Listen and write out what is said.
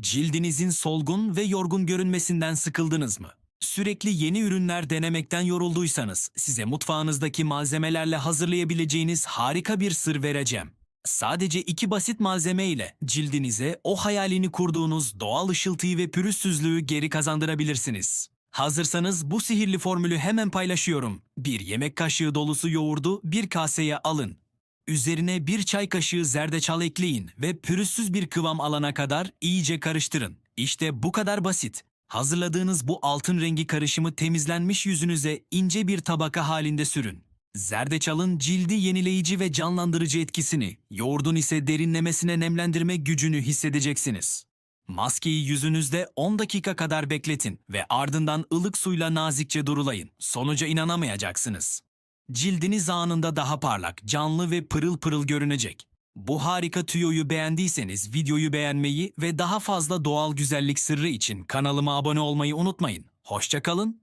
Cildinizin solgun ve yorgun görünmesinden sıkıldınız mı? Sürekli yeni ürünler denemekten yorulduysanız size mutfağınızdaki malzemelerle hazırlayabileceğiniz harika bir sır vereceğim. Sadece iki basit malzeme ile cildinize o hayalini kurduğunuz doğal ışıltıyı ve pürüzsüzlüğü geri kazandırabilirsiniz. Hazırsanız bu sihirli formülü hemen paylaşıyorum. Bir yemek kaşığı dolusu yoğurdu bir kaseye alın. Üzerine bir çay kaşığı zerdeçal ekleyin ve pürüzsüz bir kıvam alana kadar iyice karıştırın. İşte bu kadar basit. Hazırladığınız bu altın rengi karışımı temizlenmiş yüzünüze ince bir tabaka halinde sürün. Zerdeçalın cildi yenileyici ve canlandırıcı etkisini, yoğurdun ise derinlemesine nemlendirme gücünü hissedeceksiniz. Maskeyi yüzünüzde 10 dakika kadar bekletin ve ardından ılık suyla nazikçe durulayın. Sonuca inanamayacaksınız. Cildiniz anında daha parlak, canlı ve pırıl pırıl görünecek. Bu harika tüyoyu beğendiyseniz videoyu beğenmeyi ve daha fazla doğal güzellik sırrı için kanalıma abone olmayı unutmayın. Hoşçakalın